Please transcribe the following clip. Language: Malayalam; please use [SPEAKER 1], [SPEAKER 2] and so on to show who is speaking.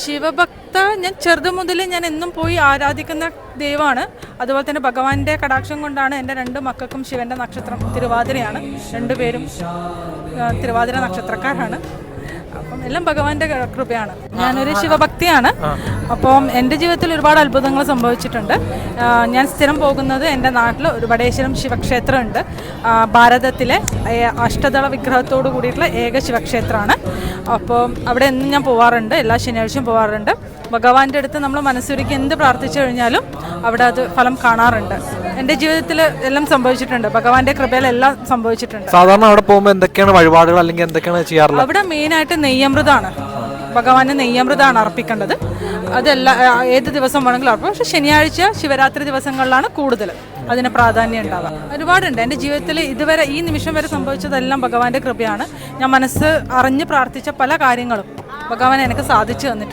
[SPEAKER 1] ശിവഭക്ത ഞാൻ ചെറുത് മുതൽ ഞാൻ എന്നും പോയി ആരാധിക്കുന്ന ദൈവമാണ്. അതുപോലെ തന്നെ ഭഗവാന്റെ കടാക്ഷം കൊണ്ടാണ് എന്റെ രണ്ട് മക്കൾക്കും ശിവന്റെ നക്ഷത്രം തിരുവാതിരയാണ്. രണ്ടുപേരും തിരുവാതിര നക്ഷത്രക്കാരാണ്. അപ്പം എല്ലാം ഭഗവാന്റെ കൃപയാണ്. ഞാനൊരു ശിവഭക്തിയാണ്. അപ്പം എന്റെ ജീവിതത്തിൽ ഒരുപാട് അത്ഭുതങ്ങൾ സംഭവിച്ചിട്ടുണ്ട്. ഞാൻ സ്ഥിരം പോകുന്നത് എന്റെ നാട്ടിൽ ഒരു വടേശ്വരം ശിവക്ഷേത്രമുണ്ട് ഭാരതത്തിലെ അഷ്ടദള വിഗ്രഹത്തോട് കൂടിയിട്ടുള്ള ഏക ശിവക്ഷേത്രമാണ്. അപ്പോൾ അവിടെ എന്നും ഞാൻ പോവാറുണ്ട്. എല്ലാ ശനിയാഴ്ചയും പോവാറുണ്ട്. ഭഗവാന്റെ അടുത്ത് നമ്മൾ മനസ്സൊരുക്കി എന്ത് പ്രാർത്ഥിച്ചു കഴിഞ്ഞാലും അവിടെ അത് ഫലം കാണാറുണ്ട്. എന്റെ ജീവിതത്തിൽ എല്ലാം സംഭവിച്ചിട്ടുണ്ട്. ഭഗവാന്റെ കൃപയിൽ എല്ലാം സംഭവിച്ചിട്ടുണ്ട്.
[SPEAKER 2] സാധാരണ അവിടെ പോകുമ്പോൾ എന്തൊക്കെയാണ് വഴിപാടുകൾ അല്ലെങ്കിൽ എന്തൊക്കെയാണ് ചെയ്യാറുള്ളത്?
[SPEAKER 1] അവിടെ മെയിനായിട്ട് നെയ്യമൃതാണ്. ഭഗവാന് നെയ്യമൃതാണ് അർപ്പിക്കേണ്ടത്. അതെല്ലാ ഏത് ദിവസം വേണമെങ്കിലും അർപ്പിക്കും. പക്ഷെ ശനിയാഴ്ച ശിവരാത്രി ദിവസങ്ങളിലാണ് കൂടുതൽ അതിന് പ്രാധാന്യം ഉണ്ടാവുക. ഒരുപാടുണ്ട്. എന്റെ ജീവിതത്തിൽ ഇതുവരെ ഈ നിമിഷം വരെ സംഭവിച്ചതെല്ലാം ഭഗവാന്റെ കൃപയാണ്. ഞാൻ മനസ്സ് അറിഞ്ഞ് പ്രാർത്ഥിച്ച പല കാര്യങ്ങളും ഭഗവാൻ എനിക്ക് സാധിച്ചു തന്നിട്ടുണ്ട്.